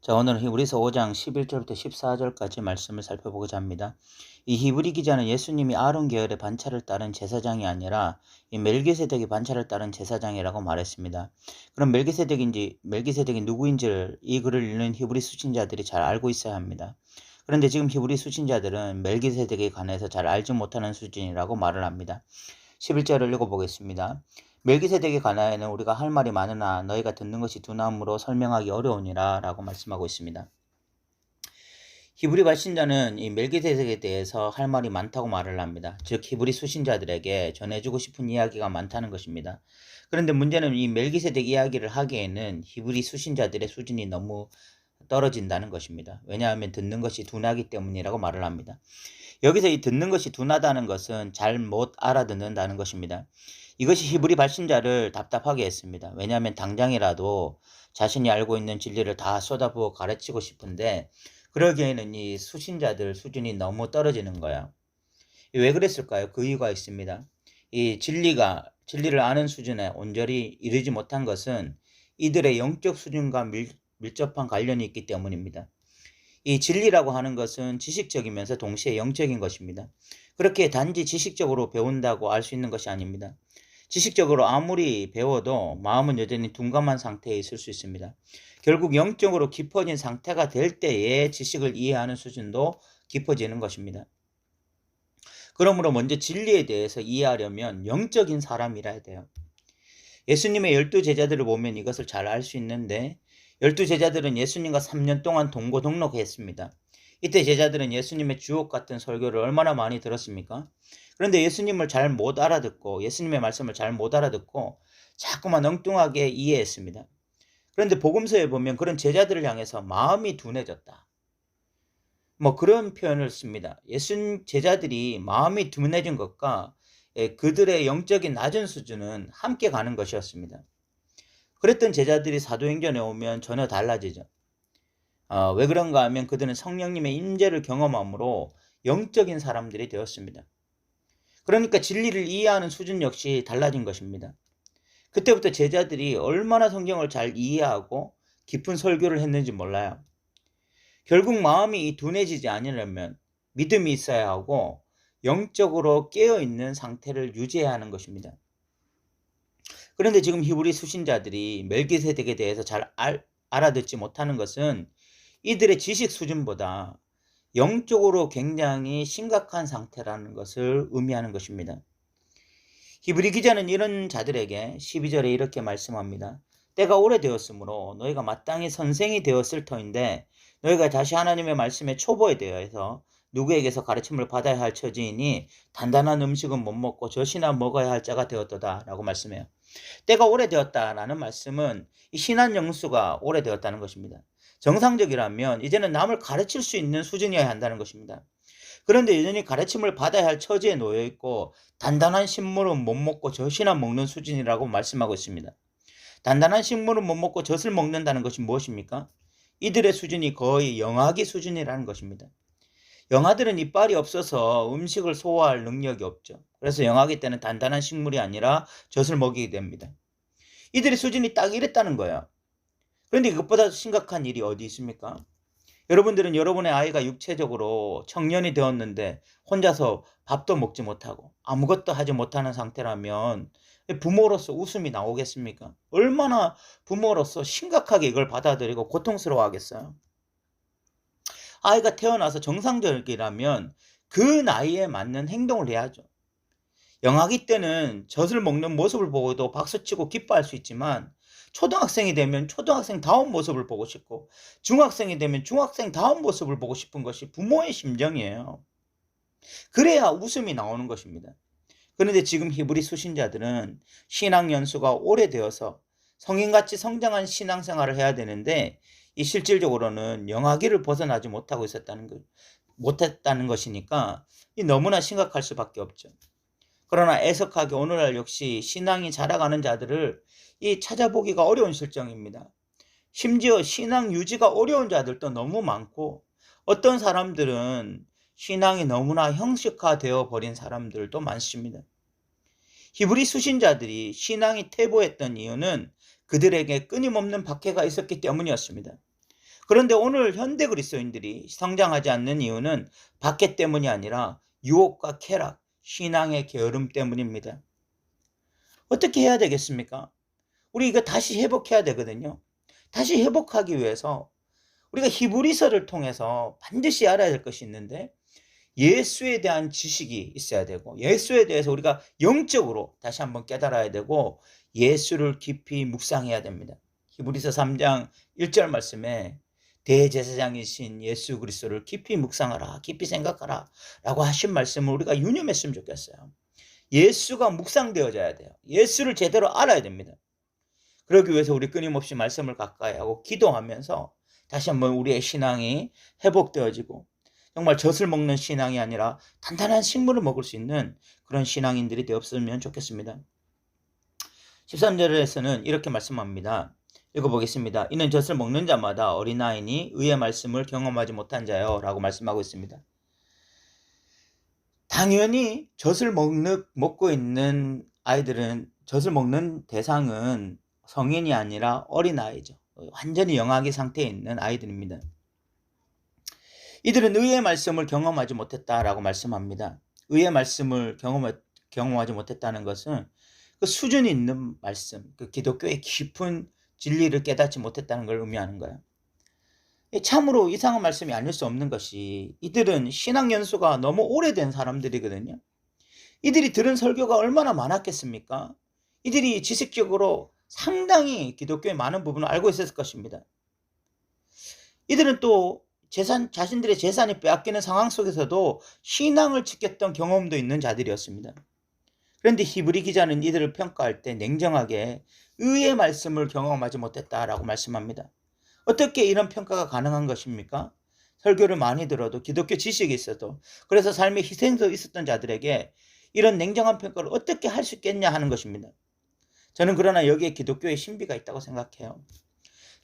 자, 오늘은 히브리서 5장 11절부터 14절까지 말씀을 살펴보고자 합니다. 이 히브리 기자는 예수님이 아론 계열의 반차를 따른 제사장이 아니라 이 멜기세덱의 반차를 따른 제사장이라고 말했습니다. 그럼 멜기세덱인지 멜기세덱이 누구인지를 이 글을 읽는 히브리 수신자들이 잘 알고 있어야 합니다. 그런데 지금 히브리 수신자들은 멜기세덱에 관해서 잘 알지 못하는 수준이라고 말을 합니다. 11절을 읽어보겠습니다. 멜기세덱에 관하여는 우리가 할 말이 많으나 너희가 듣는 것이 두나무로 설명하기 어려우니라 라고 말씀하고 있습니다. 히브리 발신자는 이 멜기세덱에 대해서 할 말이 많다고 말을 합니다. 즉 히브리 수신자들에게 전해주고 싶은 이야기가 많다는 것입니다. 그런데 문제는 이 멜기세덱 이야기를 하기에는 히브리 수신자들의 수준이 너무 떨어진다는 것입니다. 왜냐하면 듣는 것이 둔하기 때문이라고 말을 합니다. 여기서 이 듣는 것이 둔하다는 것은 잘 못 알아듣는다는 것입니다. 이것이 히브리 발신자를 답답하게 했습니다. 왜냐하면 당장이라도 자신이 알고 있는 진리를 다 쏟아부어 가르치고 싶은데 그러기에는 이 수신자들 수준이 너무 떨어지는 거야. 왜 그랬을까요? 그 이유가 있습니다. 이 진리가 진리를 아는 수준에 온전히 이르지 못한 것은 이들의 영적 수준과 밀, 밀접한 관련이 있기 때문입니다. 이 진리라고 하는 것은 지식적이면서 동시에 영적인 것입니다. 그렇게 단지 지식적으로 배운다고 알 수 있는 것이 아닙니다. 지식적으로 아무리 배워도 마음은 여전히 둔감한 상태에 있을 수 있습니다. 결국 영적으로 깊어진 상태가 될 때에 지식을 이해하는 수준도 깊어지는 것입니다. 그러므로 먼저 진리에 대해서 이해하려면 영적인 사람이라 돼요. 예수님의 열두 제자들을 보면 이것을 잘 알 수 있는데 열두 제자들은 예수님과 3년 동안 동고동락했습니다. 이때 제자들은 예수님의 주옥 같은 설교를 얼마나 많이 들었습니까? 그런데 예수님을 잘 못 알아듣고 예수님의 말씀을 잘 못 알아듣고 자꾸만 엉뚱하게 이해했습니다. 그런데 복음서에 보면 그런 제자들을 향해서 마음이 둔해졌다. 뭐 그런 표현을 씁니다. 예수 제자들이 마음이 둔해진 것과 예, 그들의 영적인 낮은 수준은 함께 가는 것이었습니다. 그랬던 제자들이 사도행전에 오면 전혀 달라지죠. 어, 왜 그런가 하면 그들은 성령님의 임재를 경험함으로 영적인 사람들이 되었습니다. 그러니까 진리를 이해하는 수준 역시 달라진 것입니다. 그때부터 제자들이 얼마나 성경을 잘 이해하고 깊은 설교를 했는지 몰라요. 결국 마음이 둔해지지 않으려면 믿음이 있어야 하고 영적으로 깨어있는 상태를 유지해야 하는 것입니다. 그런데 지금 히브리 수신자들이 멜기세덱에 대해서 잘 알, 알아듣지 못하는 것은 이들의 지식 수준보다 영적으로 굉장히 심각한 상태라는 것을 의미하는 것입니다. 히브리 기자는 이런 자들에게 12절에 이렇게 말씀합니다. 때가 오래되었으므로 너희가 마땅히 선생이 되었을 터인데 너희가 다시 하나님의 말씀에 초보에 대해서 누구에게서 가르침을 받아야 할 처지이니 단단한 음식은 못 먹고 젖이나 먹어야 할 자가 되었도다 라고 말씀해요. 때가 오래되었다라는 말씀은 신한 영수가 오래되었다는 것입니다. 정상적이라면 이제는 남을 가르칠 수 있는 수준이어야 한다는 것입니다. 그런데 여전히 가르침을 받아야 할 처지에 놓여 있고 단단한 식물은 못 먹고 젖이나 먹는 수준이라고 말씀하고 있습니다. 단단한 식물은 못 먹고 젖을 먹는다는 것이 무엇입니까? 이들의 수준이 거의 영아기 수준이라는 것입니다. 영아들은 이빨이 없어서 음식을 소화할 능력이 없죠. 그래서 영아기 때는 단단한 식물이 아니라 젖을 먹이게 됩니다. 이들의 수준이 딱 이랬다는 거예요. 그런데 이것보다 심각한 일이 어디 있습니까? 여러분들은 여러분의 아이가 육체적으로 청년이 되었는데 혼자서 밥도 먹지 못하고 아무것도 하지 못하는 상태라면 부모로서 웃음이 나오겠습니까? 얼마나 부모로서 심각하게 이걸 받아들이고 고통스러워 하겠어요? 아이가 태어나서 정상적이라면 그 나이에 맞는 행동을 해야죠. 영아기 때는 젖을 먹는 모습을 보고도 박수치고 기뻐할 수 있지만 초등학생이 되면 초등학생 다운 모습을 보고 싶고 중학생이 되면 중학생 다운 모습을 보고 싶은 것이 부모의 심정이에요. 그래야 웃음이 나오는 것입니다. 그런데 지금 히브리 수신자들은 신앙 연수가 오래되어서 성인같이 성장한 신앙생활을 해야 되는데 이 실질적으로는 영아기를 벗어나지 못하고 있었다는 것, 못했다는 것이니까 이 너무나 심각할 수밖에 없죠. 그러나 애석하게 오늘날 역시 신앙이 자라가는 자들을 이 찾아보기가 어려운 실정입니다. 심지어 신앙 유지가 어려운 자들도 너무 많고 어떤 사람들은 신앙이 너무나 형식화되어 버린 사람들도 많습니다. 히브리 수신자들이 신앙이 퇴보했던 이유는 그들에게 끊임없는 박해가 있었기 때문이었습니다. 그런데 오늘 현대 그리스도인들이 성장하지 않는 이유는 박해 때문이 아니라 유혹과 쾌락, 신앙의 게으름 때문입니다. 어떻게 해야 되겠습니까? 우리 이거 다시 회복해야 되거든요. 다시 회복하기 위해서 우리가 히브리서를 통해서 반드시 알아야 될 것이 있는데 예수에 대한 지식이 있어야 되고 예수에 대해서 우리가 영적으로 다시 한번 깨달아야 되고 예수를 깊이 묵상해야 됩니다. 히브리서 3장 1절 말씀에 대제사장이신 예수 그리스도를 깊이 묵상하라, 깊이 생각하라 라고 하신 말씀을 우리가 유념했으면 좋겠어요. 예수가 묵상되어져야 돼요. 예수를 제대로 알아야 됩니다. 그러기 위해서 우리 끊임없이 말씀을 가까이 하고 기도하면서 다시 한번 우리의 신앙이 회복되어지고 정말 젖을 먹는 신앙이 아니라 단단한 식물을 먹을 수 있는 그런 신앙인들이 되었으면 좋겠습니다. 13절에서는 이렇게 말씀합니다. 읽어보겠습니다. 이는 젖을 먹는 자마다 어린아이니 의의 말씀을 경험하지 못한 자요 라고 말씀하고 있습니다. 당연히 젖을 먹는, 먹고 있는 아이들은 젖을 먹는 대상은 성인이 아니라 어린아이죠. 완전히 영아기 상태에 있는 아이들입니다. 이들은 의의 말씀을 경험하지 못했다라고 말씀합니다. 의의 말씀을 경험, 경험하지 못했다는 것은 그 수준이 있는 말씀, 그 기독교의 깊은 진리를 깨닫지 못했다는 걸 의미하는 거예요. 참으로 이상한 말씀이 아닐 수 없는 것이 이들은 신앙 연수가 너무 오래된 사람들이거든요. 이들이 들은 설교가 얼마나 많았겠습니까? 이들이 지식적으로 상당히 기독교의 많은 부분을 알고 있었을 것입니다. 이들은 또 재산, 자신들의 재산이 빼앗기는 상황 속에서도 신앙을 지켰던 경험도 있는 자들이었습니다. 그런데 히브리 기자는 이들을 평가할 때 냉정하게 의의 말씀을 경험하지 못했다라고 말씀합니다. 어떻게 이런 평가가 가능한 것입니까? 설교를 많이 들어도 기독교 지식이 있어도 그래서 삶의 희생도 있었던 자들에게 이런 냉정한 평가를 어떻게 할 수 있겠냐 하는 것입니다. 저는 그러나 여기에 기독교의 신비가 있다고 생각해요.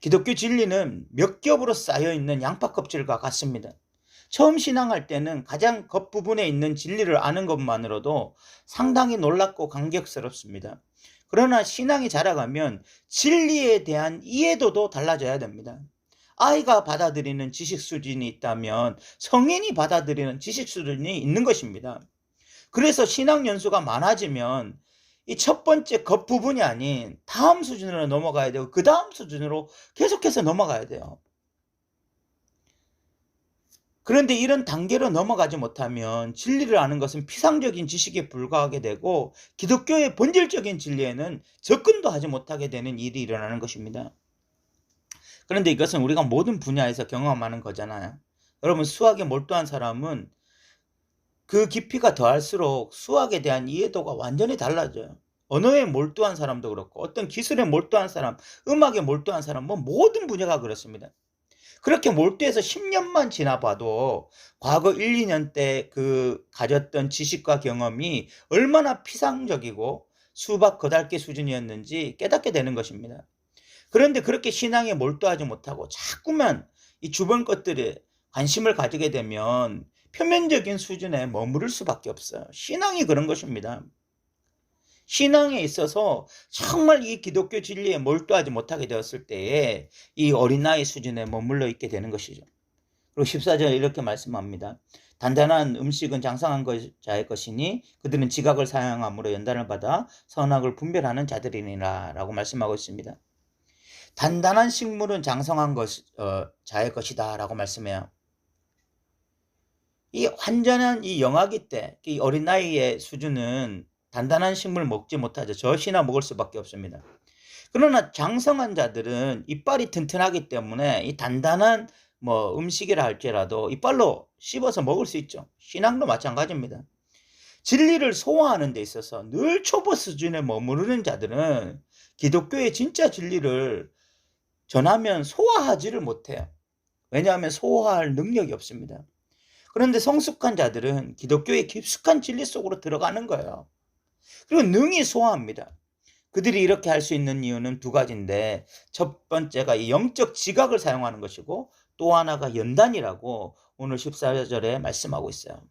기독교 진리는 몇 겹으로 쌓여 있는 양파 껍질과 같습니다. 처음 신앙할 때는 가장 겉부분에 있는 진리를 아는 것만으로도 상당히 놀랍고 감격스럽습니다. 그러나 신앙이 자라가면 진리에 대한 이해도도 달라져야 됩니다. 아이가 받아들이는 지식 수준이 있다면 성인이 받아들이는 지식 수준이 있는 것입니다. 그래서 신앙 연수가 많아지면 이 첫 번째 겉 부분이 아닌 다음 수준으로 넘어가야 되고 그 다음 수준으로 계속해서 넘어가야 돼요. 그런데 이런 단계로 넘어가지 못하면 진리를 아는 것은 피상적인 지식에 불과하게 되고 기독교의 본질적인 진리에는 접근도 하지 못하게 되는 일이 일어나는 것입니다. 그런데 이것은 우리가 모든 분야에서 경험하는 거잖아요. 여러분 수학에 몰두한 사람은 그 깊이가 더할수록 수학에 대한 이해도가 완전히 달라져요. 언어에 몰두한 사람도 그렇고 어떤 기술에 몰두한 사람, 음악에 몰두한 사람, 뭐 모든 분야가 그렇습니다. 그렇게 몰두해서 10년만 지나봐도 과거 1, 2년 때 그 가졌던 지식과 경험이 얼마나 피상적이고 수박 거달기 수준이었는지 깨닫게 되는 것입니다. 그런데 그렇게 신앙에 몰두하지 못하고 자꾸만 이 주변 것들에 관심을 가지게 되면 표면적인 수준에 머무를 수밖에 없어요. 신앙이 그런 것입니다. 신앙에 있어서 정말 이 기독교 진리에 몰두하지 못하게 되었을 때에 이 어린아이 수준에 머물러 있게 되는 것이죠. 그리고 14절에 이렇게 말씀합니다. 단단한 음식은 장성한 자의 것이니 그들은 지각을 사용함으로 연단을 받아 선악을 분별하는 자들이니라 라고 말씀하고 있습니다. 단단한 식물은 장성한 것, 어, 자의 것이다 라고 말씀해요. 이 완전한 이 영아기 때, 이 어린아이의 수준은 단단한 식물 먹지 못하죠. 젖이나 먹을 수밖에 없습니다. 그러나 장성한 자들은 이빨이 튼튼하기 때문에 이 단단한 뭐 음식이라 할지라도 이빨로 씹어서 먹을 수 있죠. 신앙도 마찬가지입니다. 진리를 소화하는 데 있어서 늘 초보 수준에 머무르는 자들은 기독교의 진짜 진리를 전하면 소화하지를 못해요. 왜냐하면 소화할 능력이 없습니다. 그런데 성숙한 자들은 기독교의 깊숙한 진리 속으로 들어가는 거예요. 그리고 능히 소화합니다. 그들이 이렇게 할 수 있는 이유는 두 가지인데 첫 번째가 이 영적 지각을 사용하는 것이고 또 하나가 연단이라고 오늘 14절에 말씀하고 있어요.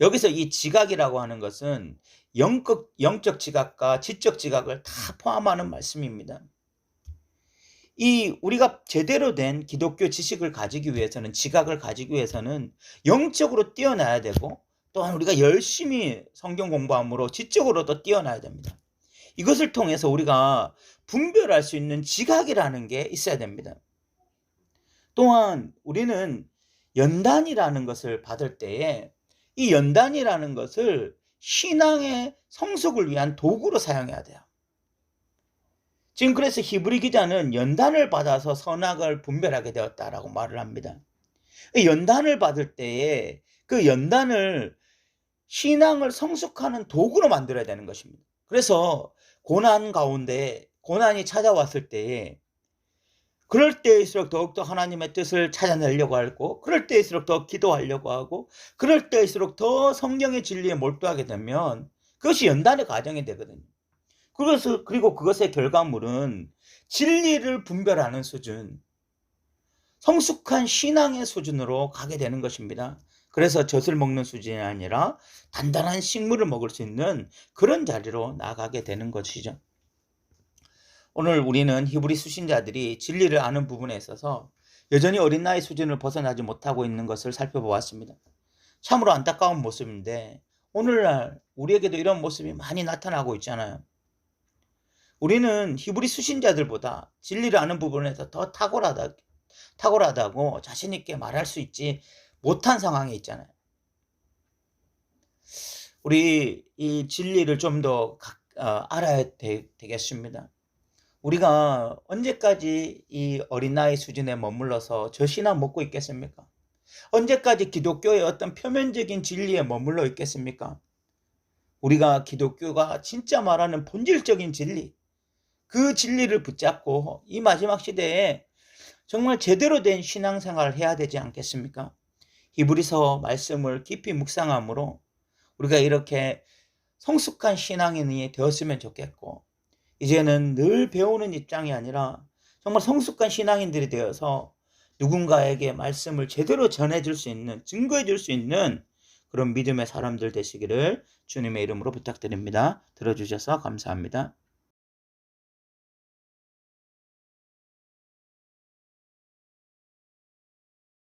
여기서 이 지각이라고 하는 것은 영적, 영적 지각과 지적 지각을 다 포함하는 말씀입니다. 이 우리가 제대로 된 기독교 지식을 가지기 위해서는 지각을 가지기 위해서는 영적으로 뛰어나야 되고 또한 우리가 열심히 성경 공부함으로 지적으로도 뛰어나야 됩니다. 이것을 통해서 우리가 분별할 수 있는 지각이라는 게 있어야 됩니다. 또한 우리는 연단이라는 것을 받을 때에 이 연단이라는 것을 신앙의 성숙을 위한 도구로 사용해야 돼요. 지금 그래서 히브리 기자는 연단을 받아서 선악을 분별하게 되었다라고 말을 합니다. 연단을 받을 때에 그 연단을 신앙을 성숙하는 도구로 만들어야 되는 것입니다. 그래서 고난 가운데 고난이 찾아왔을 때에 그럴 때일수록 더욱더 하나님의 뜻을 찾아내려고 하고 그럴 때일수록 더 기도하려고 하고 그럴 때일수록 더 성경의 진리에 몰두하게 되면 그것이 연단의 과정이 되거든요. 그것을 그리고 그것의 결과물은 진리를 분별하는 수준, 성숙한 신앙의 수준으로 가게 되는 것입니다. 그래서 젖을 먹는 수준이 아니라 단단한 식물을 먹을 수 있는 그런 자리로 나가게 되는 것이죠. 오늘 우리는 히브리 수신자들이 진리를 아는 부분에 있어서 여전히 어린 나이 수준을 벗어나지 못하고 있는 것을 살펴보았습니다. 참으로 안타까운 모습인데 오늘날 우리에게도 이런 모습이 많이 나타나고 있잖아요. 우리는 히브리 수신자들보다 진리를 아는 부분에서 더 탁월하다, 탁월하다고 자신있게 말할 수 있지 못한 상황에 있잖아요. 우리 이 진리를 좀더 어, 알아야 되, 되겠습니다. 우리가 언제까지 이 어린 나이 수준에 머물러서 젖이나 먹고 있겠습니까? 언제까지 기독교의 어떤 표면적인 진리에 머물러 있겠습니까? 우리가 기독교가 진짜 말하는 본질적인 진리, 그 진리를 붙잡고 이 마지막 시대에 정말 제대로 된 신앙생활을 해야 되지 않겠습니까? 히브리서 말씀을 깊이 묵상함으로 우리가 이렇게 성숙한 신앙인이 되었으면 좋겠고 이제는 늘 배우는 입장이 아니라 정말 성숙한 신앙인들이 되어서 누군가에게 말씀을 제대로 전해줄 수 있는 증거해 줄 수 있는 그런 믿음의 사람들 되시기를 주님의 이름으로 부탁드립니다. 들어주셔서 감사합니다.